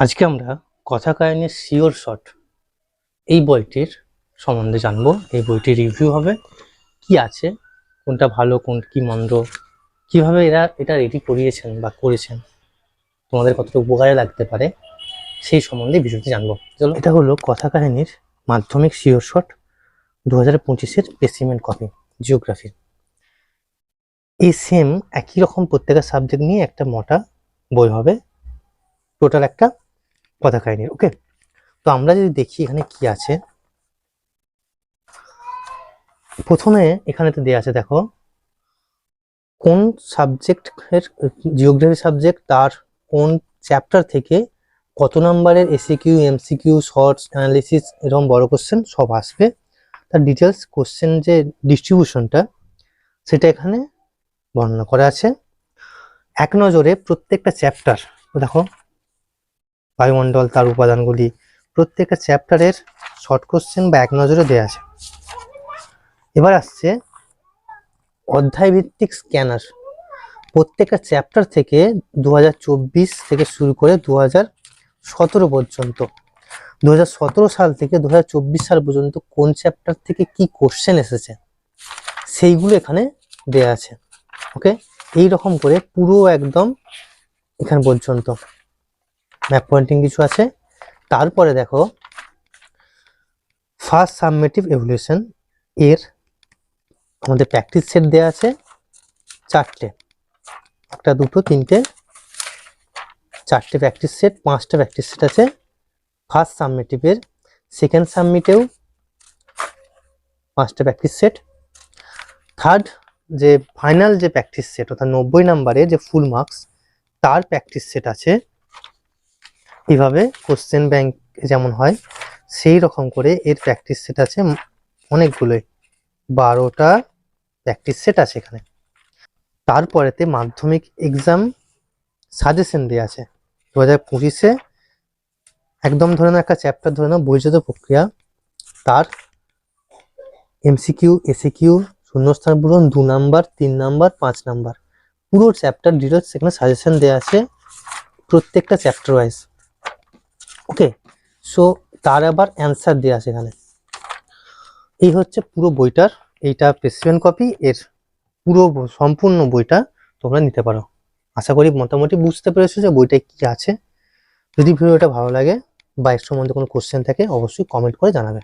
আজকে আমরা কথা কাহিনীর শিওর শট এই বইটির সম্বন্ধে জানব। এই বইটির রিভিউ হবে। কি আছে? কোনটা ভালো, কোন কি মন্দ? কীভাবে এরা এটা রেডি করিয়েছেন বা করেছেন? তোমাদের কতটা উপকারে লাগতে পারে? সেই সম্বন্ধে বিষয়টি জানব। চলো। এটা হলো কথা কাহিনীর মাধ্যমিক শিওর শট দু হাজার পঁচিশের স্পেসিমেন্ট কপি জিওগ্রাফির এই সেম একই রকম প্রত্যেকটা সাবজেক্ট নিয়ে একটা মোটা বই হবে। টোটাল একটা কথা কাহিনীর ওকে তো আমরা যদি দেখি এখানে কি আছে। প্রথমে এখানে তো দেওয়া আছে, দেখো, কোন সাবজেক্টের জিওগ্রাফি সাবজেক্ট তার কোন চ্যাপ্টার থেকে কত নাম্বারের এসিকিউ এমসিকিউ শর্টস অ্যানালিসিস এরকম বড় কোশ্চেন সব আসবে। তার ডিটেলস কোশ্চেন যে ডিস্ট্রিবিউশনটা সেটা এখানে বর্ণনা করা আছে। এক নজরে প্রত্যেকটা চ্যাপ্টার দেখো বায়ুমণ্ডল তার উপাদানগুলি প্রত্যেকটা চ্যাপ্টারের শর্ট কোশ্চেন বা এক নজরে দেওয়া আছে। এবার আসছে অধ্যায় ভিত্তিক স্ক্যানার প্রত্যেকটা চ্যাপ্টার থেকে দু হাজার চব্বিশ থেকে শুরু করে দু সতেরো পর্যন্ত। দু হাজার সতেরো সাল থেকে দু হাজার চব্বিশ সাল পর্যন্ত কোন চ্যাপ্টার থেকে কি কোশ্চেন এসেছে, সেইগুলো এখানে দেয়া আছে। ওকে এই রকম করে পুরো একদম এখান পর্যন্ত। ম্যাপ পয়েন্টিং কিছু আছে। তারপরে দেখো ফার্স্ট সাবমেটিভ এভলিউশন এর আমাদের প্র্যাকটিস সেট দেওয়া আছে চারটে। একটা, দুটো, তিনটে, চারটে প্র্যাকটিস সেট পাঁচটা প্র্যাকটিস সেট আছে। ফার্স্ট সাবমেটিভের সেকেন্ড সাবমিটেও পাঁচটা প্র্যাকটিস সেট থার্ড যে ফাইনাল যে প্র্যাকটিস সেট অর্থাৎ নব্বই নাম্বারে যে ফুল মার্কস তার প্র্যাকটিস সেট আছে। এইভাবে কোশ্চেন ব্যাংক যেমন হয়, সেই রকম করে এর প্র্যাকটিস সেট আছে অনেকগুলোই। বারোটা প্র্যাকটিস সেট আছে এখানে। তারপরেতে মাধ্যমিক এক্সাম সাজেশন দেওয়া আছে। দু হাজার পঁচিশে একদম ধরে একটা চ্যাপ্টার ধরে নাও বৈধ প্রক্রিয়া। তার এমসিকিউ এসিকিউ শূন্যস্থান পূরণ, দু নাম্বার, তিন নাম্বার, পাঁচ নাম্বার। পুরো চ্যাপ্টার ডিটেলস সেখানে সাজেশন দেওয়া আছে প্রত্যেকটা চ্যাপ্টার ওয়াইজ ওকে সো তার আবার অ্যান্সার দেওয়া আছে এখানে। এই হচ্ছে পুরো বইটার, এইটা প্রেসিডেন্ট কপি এর পুরো সম্পূর্ণ বইটা তোমরা নিতে পারো। আশা করি মোটামুটি বুঝতে পেরেছ যে বইটা কি আছে। যদি ভিডিওটা ভালো লাগে বা এর সম্বন্ধে কোনো কোশ্চেন থাকে, অবশ্যই কমেন্ট করে জানাবে।